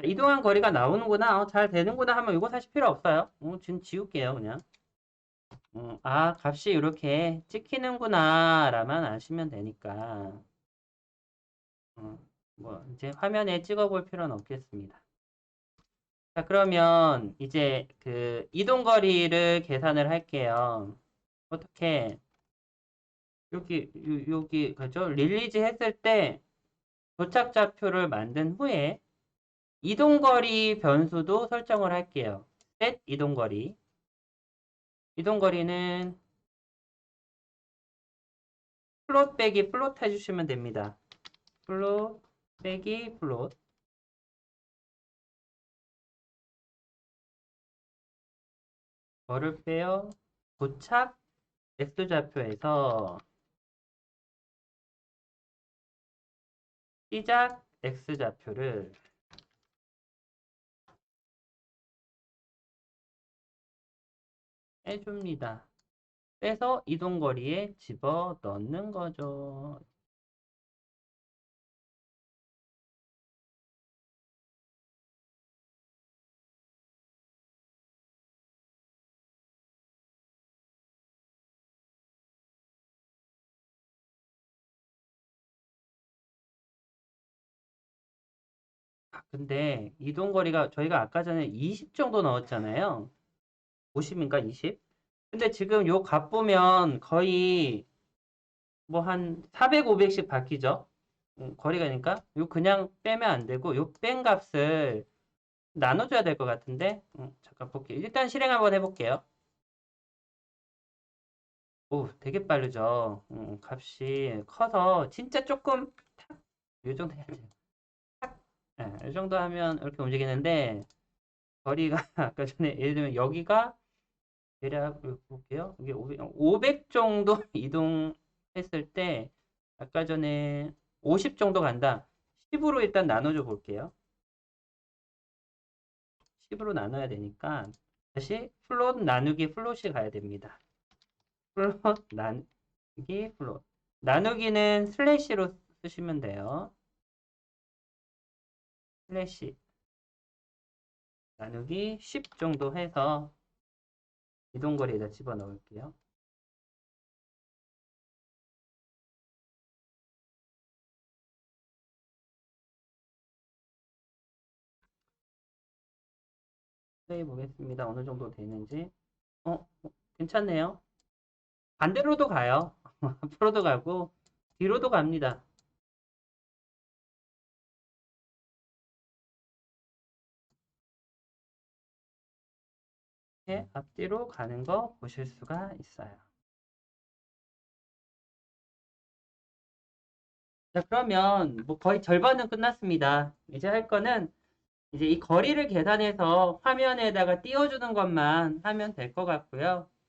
자, 이동한 거리가 나오는구나. 어, 잘 되는구나 하면 이거 사실 필요 없어요. 어, 지금 지울게요, 그냥. 어, 아, 값이 이렇게 찍히는구나. 라만 아시면 되니까. 어, 뭐, 이제 화면에 찍어 볼 필요는 없겠습니다. 자, 그러면 이제 그 이동 거리를 계산을 할게요. 어떻게, 여기, 요- 여기, 그죠? 릴리즈 했을 때 도착 좌표를 만든 후에 이동거리 변수도 설정을 할게요. set 이동거리. 이동거리는 플롯 빼기 플롯 해주시면 됩니다. 플롯 빼기 플롯. 뭐를 빼요? 도착 x좌표에서 시작 x좌표를 해줍니다. 빼서 이동거리에 집어 넣는 거죠. 아, 근데 이동거리가 저희가 아까 전에 20 정도 넣었잖아요. 50인가 20? 근데 지금 요 값 보면 거의 뭐 한 400, 500씩 바뀌죠? 음, 거리가니까 요 그냥 빼면 안 되고 요 뺀 값을 나눠줘야 될 것 같은데 음, 잠깐 볼게요. 일단 실행 한번 해볼게요. 오, 되게 빠르죠? 음, 값이 커서 진짜 조금 탁, 요 정도 해야 돼요. 탁, 예, 이 정도 하면 이렇게 움직이는데 거리가 아까 전에 예를 들면 여기가 대략 볼게요. 이게 500, 500 정도 이동했을 때 아까 전에 50 정도 간다. 10으로 일단 나눠줘 볼게요. 10으로 나눠야 되니까 다시 플롯 나누기 플롯이 가야 됩니다. 플롯 나누기 플롯 나누기는 슬래시로 쓰시면 돼요. 슬래시 나누기 10 정도 해서 이동거리에다 집어넣을게요. 플레이 보겠습니다. 어느 정도 되는지. 어, 어, 괜찮네요. 반대로도 가요. 앞으로도 가고, 뒤로도 갑니다. 이렇게 앞뒤로 가는 거 보실 수가 있어요. 자, 그러면 뭐 거의 절반은 끝났습니다. 이제 할 거는 이제 이 거리를 계산해서 화면에다가 띄워주는 것만 하면 될 것 같고요.